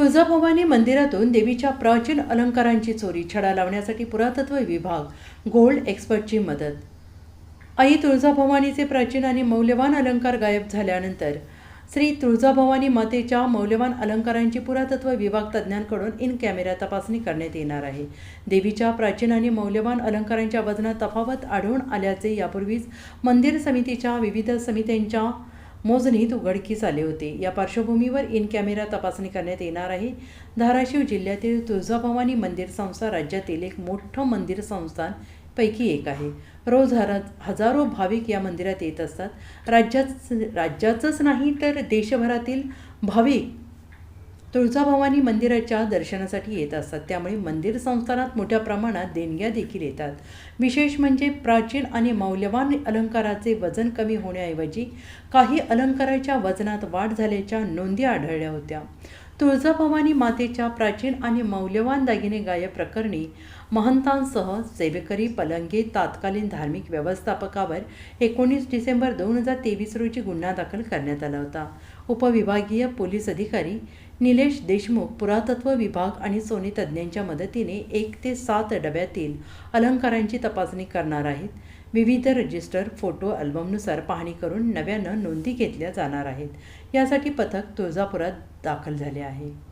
तुळजाभवानी मंदिरातून देवीच्या प्राचीन अलंकारांची चोरी छडा लावण्यासाठी पुरातत्व विभाग गोल्ड एक्सपर्टची मदत. आई तुळजाभवानीचे प्राचीन आणि मौल्यवान अलंकार गायब झाल्यानंतर श्री तुळजाभवानी मातेच्या मौल्यवान अलंकारांची पुरातत्व विभाग तज्ज्ञांकडून इन कॅमेरा तपासणी करण्यात येणार आहे. देवीच्या प्राचीन आणि मौल्यवान अलंकारांच्या वजनात तफावत आढळून आल्याचे यापूर्वीच मंदिर समितीच्या विविध समित्यांच्या मोजणीत उघडकीस आले होते. या पार्श्वभूमीवर इन कॅमेरा तपासणी करण्यात येणार आहे. धाराशिव जिल्ह्यातील तुळजाभवानी मंदिर संस्था राज्यातील एक मोठं मंदिर संस्थान पैकी एक आहे. रोज हरा हजारो भाविक या मंदिरात येत असतात. राज्यात राज्याचंच नाही तर देशभरातील भाविक तुळजाभवानी मंदिराच्या दर्शनासाठी येत असतात. त्यामुळे मंदिर संस्थानात मोठ्या प्रमाणात देणग्या देखील येतात. विशेष म्हणजे प्राचीन आणि मौल्यवान अलंकाराचे वजन कमी होण्याऐवजी काही अलंकाराच्या वजनात वाढ झाल्याच्या नोंदी आढळल्या होत्या. तुळजाभवानी मातेच्या प्राचीन आणि मौल्यवान दागिने गायब प्रकरणी महंतांसह सेवेकरी पलंगे तात्कालीन धार्मिक व्यवस्थापकावर एकोणीस डिसेंबर दोन हजार तेवीस रोजी गुन्हा दाखल करण्यात आला होता. उपविभागीय पोलीस अधिकारी निलेश देशमुख पुरातत्व विभाग आणि सोने तज्ज्ञांच्या मदतीने एक ते सात डब्यातील अलंकारांची तपासणी करणार आहेत. विविध रजिस्टर फोटो अल्बमनुसार पाहणी करून नव्यानं नोंदी घेतल्या जाणार आहेत. यासाठी पथक तुळजापुरात दाखल झाले आहे.